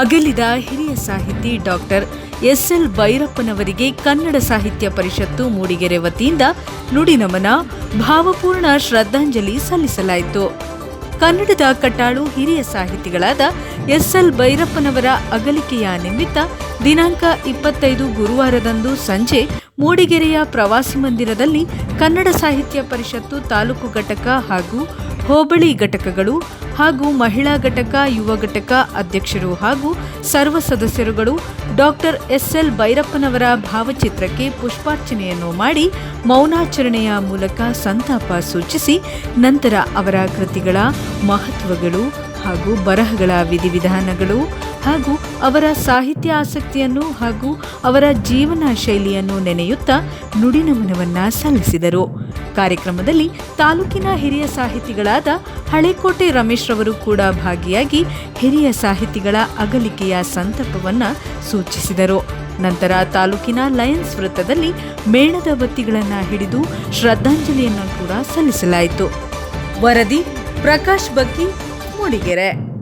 ಅಗಲಿದ ಹಿರಿಯ ಸಾಹಿತಿ ಡಾಕ್ಟರ್ ಎಸ್ ಎಲ್ ಭೈರಪ್ಪನವರಿಗೆ ಕನ್ನಡ ಸಾಹಿತ್ಯ ಪರಿಷತ್ತು ಮೂಡಿಗೆರೆ ವತಿಯಿಂದ ನುಡಿನಮನ ಭಾವಪೂರ್ಣ ಶ್ರದ್ಧಾಂಜಲಿ ಸಲ್ಲಿಸಲಾಯಿತು. ಕನ್ನಡದ ಕಟ್ಟಾಳು ಹಿರಿಯ ಸಾಹಿತಿಗಳಾದ ಎಸ್ ಎಲ್ ಭೈರಪ್ಪನವರ ಅಗಲಿಕೆಯ ನಿಮಿತ್ತ ದಿನಾಂಕ ಇಪ್ಪತ್ತೈದು ಗುರುವಾರದಂದು ಸಂಜೆ ಮೂಡಿಗೆರೆಯ ಪ್ರವಾಸಿ ಮಂದಿರದಲ್ಲಿ ಕನ್ನಡ ಸಾಹಿತ್ಯ ಪರಿಷತ್ತು ತಾಲೂಕು ಘಟಕ ಹಾಗೂ ಹೋಬಳಿ ಘಟಕಗಳು ಹಾಗೂ ಮಹಿಳಾ ಘಟಕ, ಯುವ ಘಟಕ ಅಧ್ಯಕ್ಷರು ಹಾಗೂ ಸರ್ವ ಸದಸ್ಯರುಗಳು ಡಾಕ್ಟರ್ ಎಸ್ಎಲ್ ಭೈರಪ್ಪನವರ ಭಾವಚಿತ್ರಕ್ಕೆ ಪುಷ್ಪಾರ್ಚನೆಯನ್ನು ಮಾಡಿ ಮೌನಾಚರಣೆಯ ಮೂಲಕ ಸಂತಾಪ ಸೂಚಿಸಿ, ನಂತರ ಅವರ ಕೃತಿಗಳ ಮಹತ್ವಗಳು ಹಾಗೂ ಬರಹಗಳ ವಿಧಿವಿಧಾನಗಳು ಹಾಗೂ ಅವರ ಸಾಹಿತ್ಯ ಆಸಕ್ತಿಯನ್ನು ಹಾಗೂ ಅವರ ಜೀವನ ಶೈಲಿಯನ್ನು ನೆನೆಯುತ್ತಾ ನುಡಿನಮನವನ್ನು ಸಲ್ಲಿಸಿದರು. ಕಾರ್ಯಕ್ರಮದಲ್ಲಿ ತಾಲೂಕಿನ ಹಿರಿಯ ಸಾಹಿತಿಗಳಾದ ಹಳೆಕೋಟೆ ರಮೇಶ್ ರವರು ಕೂಡ ಭಾಗಿಯಾಗಿ ಹಿರಿಯ ಸಾಹಿತಿಗಳ ಅಗಲಿಕೆಯ ಸಂತಪವನ್ನ ಸೂಚಿಸಿದರು. ನಂತರ ತಾಲೂಕಿನ ಲಯನ್ಸ್ ವೃತ್ತದಲ್ಲಿ ಮೇಣದ ಬತ್ತಿಗಳನ್ನು ಹಿಡಿದು ಶ್ರದ್ಧಾಂಜಲಿಯನ್ನು ಕೂಡ ಸಲ್ಲಿಸಲಾಯಿತು. ವರದಿ ಪ್ರಕಾಶ್ ಬಗ್ಗಿ ಮೂಡಿಗೆರೆ.